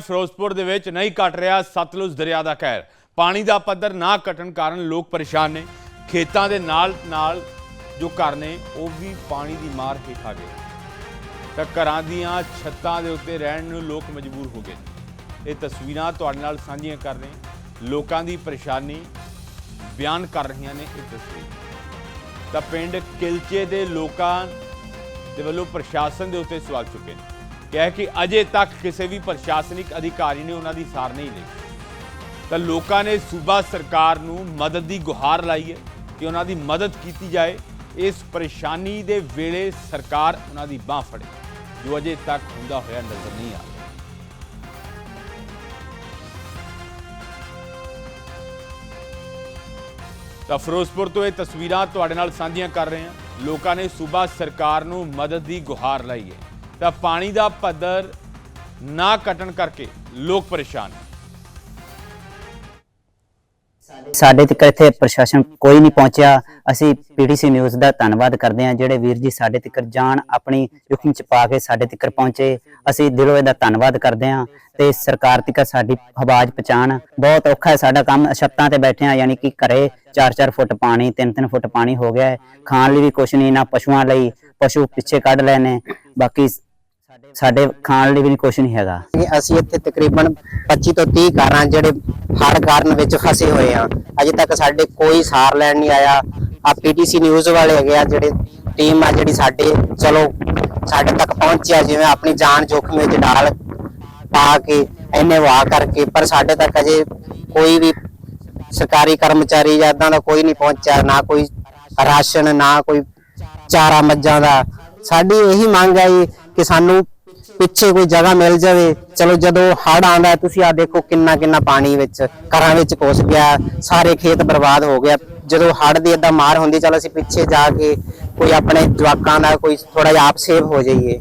ਫਿਰੋਜ਼ਪੁਰ ਦੇ ਵਿੱਚ ਨਹੀਂ ਘਟ ਰਿਹਾ ਸਤਲੁਜ ਦਰਿਆ ਦਾ ਕਹਿਰ। ਪਾਣੀ ਦਾ ਪੱਧਰ ਨਾ ਘਟਣ ਕਾਰਨ ਲੋਕ ਪਰੇਸ਼ਾਨ ਨੇ। ਖੇਤਾਂ ਦੇ ਨਾਲ ਨਾਲ ਜੋ ਘਰ ਨੇ, ਉਹ ਵੀ ਪਾਣੀ ਦੀ ਮਾਰ ਹੇਠ ਆ ਗਏ। ਤਾਂ ਘਰਾਂ ਦੀਆਂ ਛੱਤਾਂ ਦੇ ਉੱਤੇ ਰਹਿਣ ਨੂੰ ਲੋਕ ਮਜਬੂਰ ਹੋ ਗਏ ਇਹ ਤਸਵੀਰਾਂ ਤੁਹਾਡੇ ਨਾਲ ਸਾਂਝੀਆਂ ਕਰ ਰਹੇ ਹਾਂ। ਲੋਕਾਂ ਦੀ ਪਰੇਸ਼ਾਨੀ ਬਿਆਨ ਕਰ ਰਹੀਆਂ ਨੇ ਇਹ ਤਸਵੀਰ। ਤਾਂ ਪਿੰਡ ਕਿਲਚੇ ਦੇ ਲੋਕਾਂ ਦੇ ਵੱਲੋਂ ਪ੍ਰਸ਼ਾਸਨ ਦੇ ਉੱਤੇ ਸਵਾਲ ਚੁੱਕੇ ਨੇ। ਕਿਹਾ ਕਿ ਅਜੇ ਤੱਕ ਕਿਸੇ ਵੀ ਪ੍ਰਸ਼ਾਸਨਿਕ ਅਧਿਕਾਰੀ ਨੇ ਉਹਨਾਂ ਦੀ ਸਾਰ ਨਹੀਂ ਲਈ। ਤਾਂ ਲੋਕਾਂ ਨੇ ਸੂਬਾ ਸਰਕਾਰ ਨੂੰ ਮਦਦ ਦੀ ਗੁਹਾਰ ਲਾਈ ਹੈ ਕਿ ਉਹਨਾਂ ਦੀ ਮਦਦ ਕੀਤੀ ਜਾਏ। ਇਸ ਪਰੇਸ਼ਾਨੀ ਦੇ ਵੇਲੇ ਸਰਕਾਰ ਉਹਨਾਂ ਦੀ ਬਾਹ ਫੜੇ, ਜੋ ਅਜੇ ਤੱਕ ਹੁੰਦਾ ਹੋਇਆ ਨਜ਼ਰ ਨਹੀਂ ਆ ਰਿਹਾ। ਤਾਂ ਫਿਰੋਜ਼ਪੁਰ ਤੋਂ ਇਹ ਤਸਵੀਰਾਂ ਤੁਹਾਡੇ ਨਾਲ ਸਾਂਝੀਆਂ ਕਰ ਰਹੇ ਹਾਂ। ਲੋਕਾਂ ਨੇ ਸੂਬਾ ਸਰਕਾਰ ਨੂੰ ਮਦਦ ਦੀ ਗੁਹਾਰ ਲਾਈ ਹੈ। ਤਾਂ ਪਾਣੀ ਦਾ ਪੱਧਰ ਨਾ ਘਟਣ ਕਰਕੇ ਲੋਕ ਪਰੇਸ਼ਾਨ ਨੇ। ਸਾਡੇ ਤੱਕ ਇੱਥੇ ਪ੍ਰਸ਼ਾਸਨ ਕੋਈ ਨਹੀਂ ਪਹੁੰਚਿਆ। ਅਸੀਂ ਪੀਡੀਸੀ ਨਿਊਜ਼ ਦਾ ਧੰਨਵਾਦ ਕਰਦੇ ਹਾਂ, ਜਿਹੜੇ ਵੀਰ ਜੀ ਸਾਡੇ ਤੱਕ ਜਾਣ, ਆਪਣੀ ਜੁਖਮ ਚ ਪਾ ਕੇ ਸਾਡੇ ਤੱਕ ਪਹੁੰਚੇ। ਅਸੀਂ ਦਿਲੋਂ ਇਹਦਾ ਧੰਨਵਾਦ ਕਰਦੇ ਹਾਂ ਤੇ ਸਰਕਾਰ ਤੱਕ ਸਾਡੀ ਆਵਾਜ਼ ਪਹੁੰਚਾਉਣ। ਬਹੁਤ ਔਖਾ ਹੈ ਸਾਡਾ ਕੰਮ, ਛੱਤਾਂ ਤੇ ਬੈਠੇ ਆ ਯਾਨੀ ਕਿ ਘਰੇ 4-4 ਫੁੱਟ ਪਾਣੀ 3-3 ਫੁੱਟ ਪਾਣੀ ਹੋ ਗਿਆ ਹੈ। ਖਾਣ ਲਈ ਵੀ ਕੁਝ ਨਹੀਂ, ਨਾ ਪਸ਼ੂਆਂ ਲਈ। ਪਸ਼ੂ ਪਿੱਛੇ ਕੱਢ ਲਏ ਬਾਕੀ ਸਾਡੇ ਖਾਣ ਲਈ ਵੀ ਕੁਝ ਨਹੀਂ ਹੈਗਾ। ਅਸੀਂ ਇੱਥੇ ਤਕਰੀਬਨ 25 ਤੋਂ 30 ਘਰਾਂ ਜਿਹੜੇ ਹੜ੍ਹ ਕਾਰਨ ਵਿੱਚ ਫਸੇ ਹੋਏ ਆ। ਅਜੇ ਤੱਕ ਸਾਡੇ ਕੋਈ ਸਾਰ ਲੈਣ ਨਹੀਂ ਆਇਆ। ਆ ਪੀਟੀਸੀ ਨਿਊਜ਼ ਵਾਲੇ ਹੈਗੇ ਆ, ਜਿਹੜੇ ਟੀਮ ਆ, ਜਿਹੜੀ ਸਾਡੇ, ਚਲੋ, ਸਾਡੇ ਤੱਕ ਪਹੁੰਚਿਆ, ਜਿਵੇਂ ਆਪਣੀ ਜਾਨ ਜੋਖਮ ਵਿੱਚ ਡਾਲ ਪਾ ਕੇ ਇੰਨੇ ਵਾਹ ਕਰਕੇ, ਪਰ ਸਾਡੇ ਤੱਕ ਅਜੇ ਕੋਈ ਵੀ ਸਰਕਾਰੀ ਕਰਮਚਾਰੀ ਜਾਂ ਏਦਾਂ ਦਾ ਕੋਈ ਨਹੀਂ ਪਹੁੰਚਿਆ, ਨਾ ਕੋਈ ਰਾਸ਼ਨ, ਨਾ ਕੋਈ ਚਾਰਾ ਮੱਝਾਂ ਦਾ। ਸਾਡੀ ਇਹੀ ਮੰਗ ਹੈ ਜੀ ਕਿ ਸਾਨੂੰ ਪਿੱਛੇ ਕੋਈ ਜਗ੍ਹਾ ਮਿਲ ਜਾਵੇ। ਚਲੋ ਜਦੋਂ ਹੜ ਆਉਂਦਾ ਤੁਸੀਂ ਆ ਦੇਖੋ ਕਿੰਨਾ ਕਿੰਨਾ ਪਾਣੀ ਵਿੱਚ, ਘਰਾਂ ਵਿੱਚ ਘੁਸ ਗਿਆ ਸਾਰੇ ਖੇਤ ਬਰਬਾਦ ਹੋ ਗਿਆ ਜਦੋਂ ਹੜ ਦੀ ਏਦਾਂ ਮਾਰ ਹੁੰਦੀ ਚਲੋ ਅਸੀਂ ਪਿੱਛੇ ਜਾ ਕੇ ਕੋਈ ਆਪਣੇ ਜਵਾਕਾਂ ਦਾ ਕੋਈ ਥੋੜਾ ਜਿਹਾ ਆਪ ਸੇਵ ਹੋ ਜਾਈਏ।